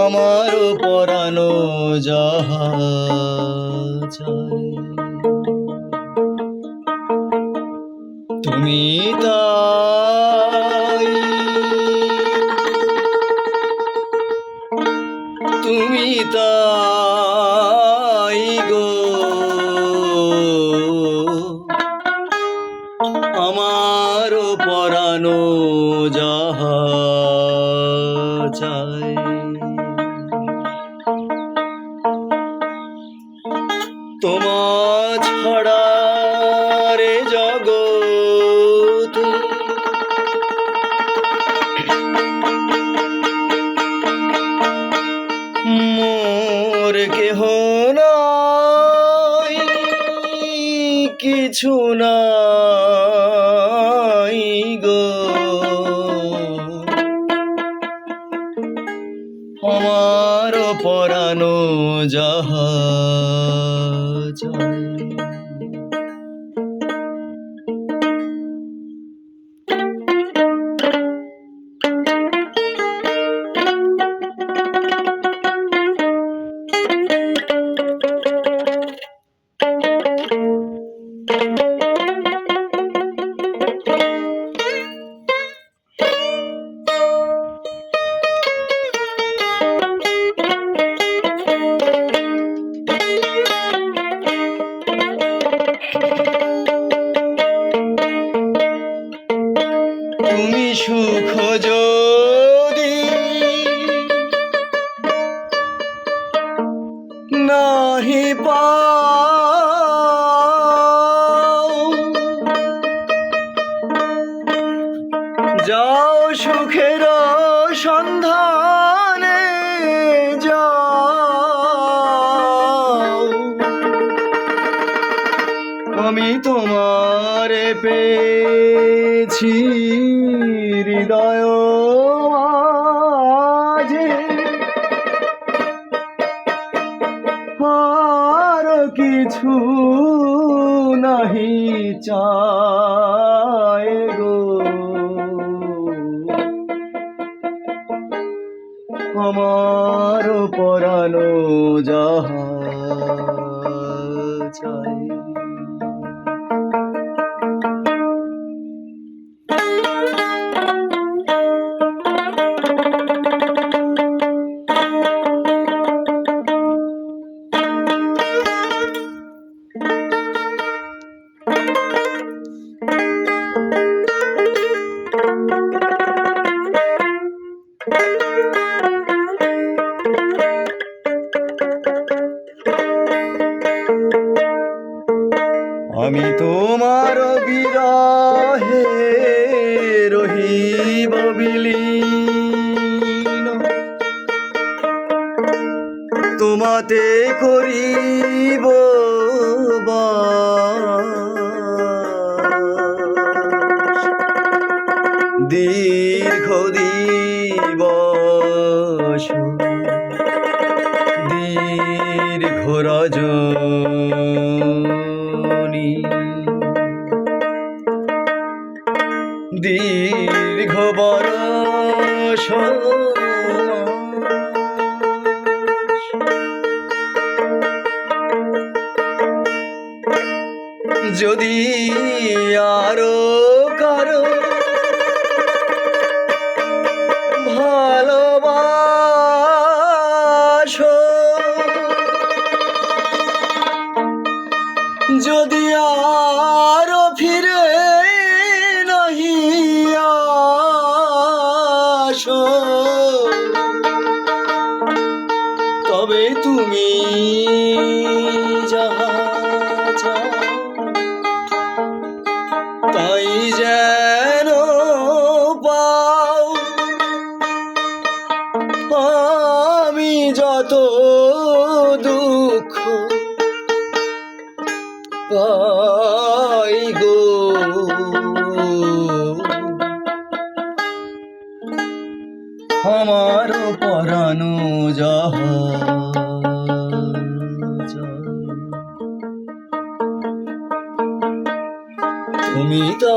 আমার পরানো তুমি তাই। তুমি তাই গো। আমার পরানো যাহা চায় মোর কেহ নাই কিছু নাই গো। আমার পরানো যাহা সুখ যদি নাহি যাও সুখের সন্ধানে তোমারে পেয়েছি হৃদয় মাঝে। আর কিছু নাহি চায় গো। আমার পরানো যাহা চায়। আমি তোমার দীর্ঘ বরস যদি আরও আমি যত দুঃখ পাই গো। আমার পরানো যাহা তুমি তো